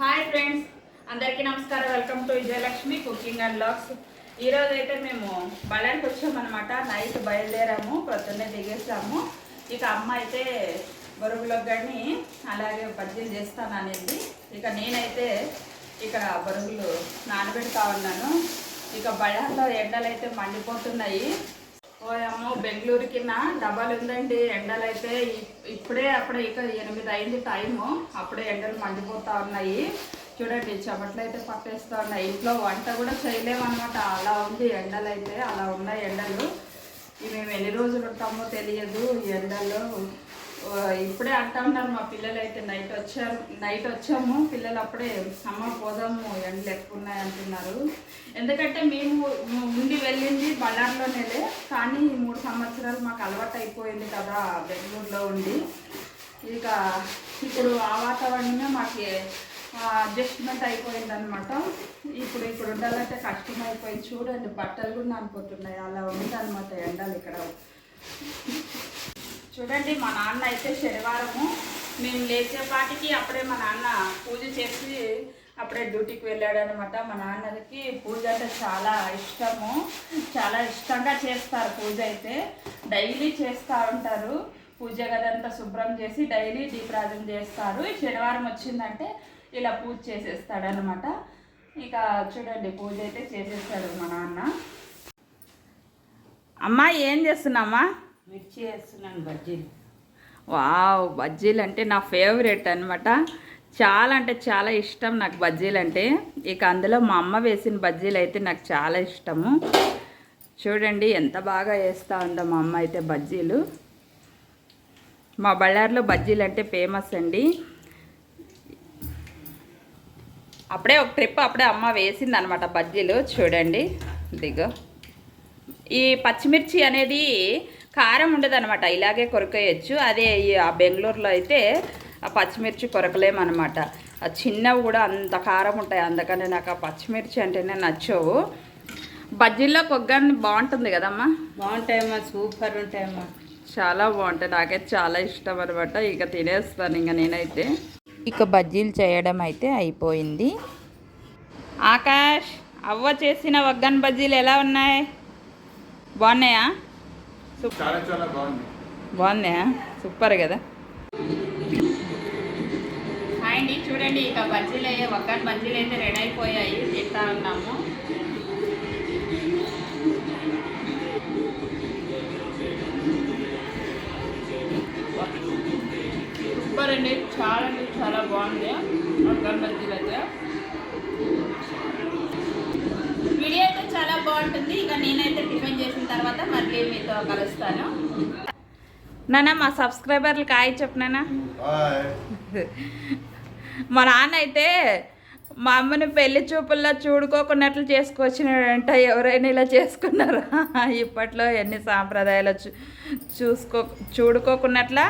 Hi friends అందరికీ నమస్కారం. Welcome to Vijayalakshmi cooking and vlogs. ఈరోజు అయితే మేము బళ్ళానికి వచ్చామన్నమాట. నైట్ బయలుదేరాము పొద్దున్నే దిగేసాము. ఇక అమ్మ అయితే బొరుగులో కానీ అలాగే బజ్జీలు చేస్తాను అనేది. ఇక నేనైతే ఇక్కడ బొరుగులు నానబెడతా ఉన్నాను. ఇక బళ్ళాల్లో ఎండలు అయితే మండిపోతున్నాయి. ఓయమ్మో బెంగళూరుకి బెంగళూరు కింద డబ్బాలు ఉందండి ఎండలు అయితే ఇప్- ఇప్పుడే అప్పుడే ఇక ఎనిమిది అయింది టైము. అప్పుడే ఎండలు మండిపోతా ఉన్నాయి. చూడండి చెమట్లు అయితే పట్టేస్తూ ఉన్నాయి. ఇంట్లో వంట కూడా చేయలేమన్నమాట. అలా ఉంది ఎండలు అయితే అలా ఉన్నాయి ఎండలు. ఇవి మేము ఎన్ని రోజులు ఉంటామో తెలియదు ఈ ఎండలు ఇప్పుడే అంటా ఉన్నారు మా పిల్లలు అయితే నైట్ వచ్చారు నైట్ వచ్చాము పిల్లలు అప్పుడే అమ్మ పోదాము ఎండలు ఎక్కువ ఉన్నాయి అంటున్నారు. ఎందుకంటే మేము ఉండి వెళ్ళింది బళ్ళార్లోనేలే కానీ మూడు సంవత్సరాలు మాకు అలవాటు అయిపోయింది కదా బెంగళూరులో ఉండి. ఇక ఇప్పుడు ఆ వాతావరణమే మాకు అడ్జస్ట్మెంట్ అయిపోయింది అనమాట ఇప్పుడు ఇప్పుడు ఉండాలంటే కష్టం అయిపోయింది చూడండి బట్టలు కూడా నానిపోతున్నాయి. అలా ఉంది అనమాట ఎండలు ఇక్కడ. చూడండి మా నాన్న అయితే శనివారము. మేము లేచేపాటికి అప్పుడే మా నాన్న పూజ చేసి అప్పుడే డ్యూటీకి వెళ్ళాడు అనమాట మా నాన్నకి పూజ అంటే చాలా ఇష్టము. చాలా ఇష్టంగా చేస్తారు పూజ అయితే. డైలీ చేస్తూ ఉంటారు. పూజ గదంతా శుభ్రం చేసి డైలీ దీపరాజం చేస్తారు. ఈ శనివారం వచ్చిందంటే ఇలా పూజ చేసేస్తాడనమాట ఇక చూడండి పూజ అయితే చేసేస్తాడు మా నాన్న. అమ్మా ఏం చేస్తున్నామ్మా మిర్చి వేస్తున్నాను బజ్జీలు. వావ్ బజ్జీలు అంటే నా ఫేవరెట్ అనమాట చాలా అంటే చాలా ఇష్టం నాకు బజ్జీలు అంటే. ఇక అందులో మా అమ్మ వేసిన బజ్జీలు అయితే నాకు చాలా ఇష్టము. చూడండి ఎంత బాగా వేస్తూ ఉందో మా అమ్మ అయితే బజ్జీలు. మా బళ్ళారిలో బజ్జీలు అంటే ఫేమస్ అండి. అప్పుడే ఒక ట్రిప్ అప్పుడే అమ్మ వేసింది అనమాట బజ్జీలు. చూడండి దిగో ఈ పచ్చిమిర్చి అనేది కారం ఉండదన్నమాట. ఇలాగే కొరకేయచ్చు. అదే ఆ బెంగళూరులో అయితే ఆ పచ్చిమిర్చి కొరకలేమన్నమాట. ఆ చిన్నవి కూడా అంత కారం ఉంటాయి. అందుకని నాకు ఆ పచ్చిమిర్చి అంటేనే నచ్చవు. బజ్జీల్లో కొగ్గని బాగుంటుంది కదమ్మా? బాగుంటాయమ్మా. సూపర్ ఉంటాయమ్మా. చాలా బాగుంటాయి. నాకైతే చాలా ఇష్టం అనమాట ఇక తినేస్తాను ఇంకా నేనైతే. ఇక బజ్జీలు చేయడం అయితే అయిపోయింది. ఆకాష్ అవ్వ చేసిన వగ్గన్ బజ్జీలు ఎలా ఉన్నాయి? బాగున్నాయా? చాలా చాలా బాగుంది. బాగున్నాయా సూపర్ కదా. అండి చూడండి ఇక బజ్జీలు అయ్యే ఒక్కటి బజ్జీలు అయితే రెడీ అయిపోయాయి. తింటా ఉన్నాము. సూపర్ అండి చాలా అంటే చాలా బాగుంది. ఒక్కటి బజ్జీలు అయితే వీడియో అయితే బాగుంటుంది ఇక నేనైతే టిఫిన్ చేసిన తర్వాత మళ్ళీ మీతో కలుస్తాను. నాన్న మా సబ్స్క్రైబర్లకు హాయ్ చెప్పినానా హాయ్ మా నాన్న అయితే మా అమ్మని పెళ్ళి చూపుల్లో చూడుకోకున్నట్లు చేసుకొచ్చినాడంట. ఎవరైనా ఇలా చేసుకున్నారా? ఇప్పట్లో ఎన్ని సాంప్రదాయాలు చూ చూసుకో చూడుకోకున్నట్లా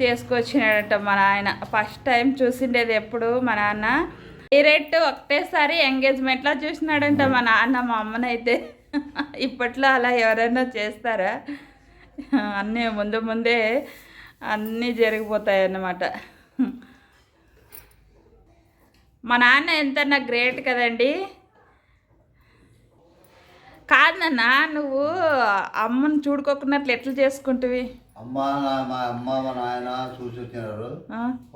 చేసుకొచ్చినాడంట మా నాయన. ఫస్ట్ టైం చూసిండేది ఎప్పుడు మా నాన్న. డైరెక్ట్ ఒకటేసారి ఎంగేజ్మెంట్లో చూసినాడంట మా నాన్న మా అమ్మనైతే. ఇప్పట్లో అలా ఎవరైనా చేస్తారా? అన్నీ ముందు ముందే అన్నీ జరిగిపోతాయి అన్నమాట మా నాన్న ఎంత గ్రేట్ కదండి. కాదు నాన్న నువ్వు అమ్మని చూడుకోకున్నట్లు ఎట్లా చేసుకుంటువి? అమ్మ మా అమ్మ మా నాయన చూసి వచ్చినారు?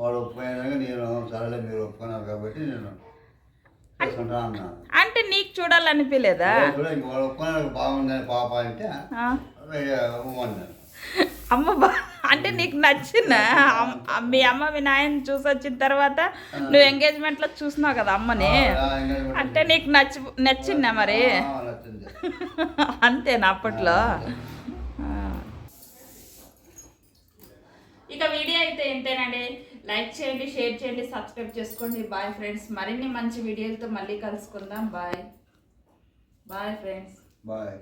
వాళ్ళు ఒప్పుకున్నాక నేను సరేలే మీరు ఒప్పుకున్నారు కాబట్టి నేను అంటే నీకు చూడాలనిపించలేదా అమ్మ బా అంటే నీకు నచ్చిన? మీ అమ్మ మీ నాయన చూసి వచ్చిన తర్వాత నువ్వు ఎంగేజ్మెంట్లో చూసినావు కదా అమ్మని? అంటే నీకు నచ్చి నచ్చిందా మరి? అంతేనా అప్పట్లో. ఇక వీడియో అయితే ఇంతేనండి. లైక్ చేయండి షేర్ చేయండి సబ్స్క్రైబ్ చేసుకోండి. బాయ్ ఫ్రెండ్స్ మరిన్ని మంచి వీడియోలతో మళ్ళీ కలుసుకుందాం. Bye bye friends bye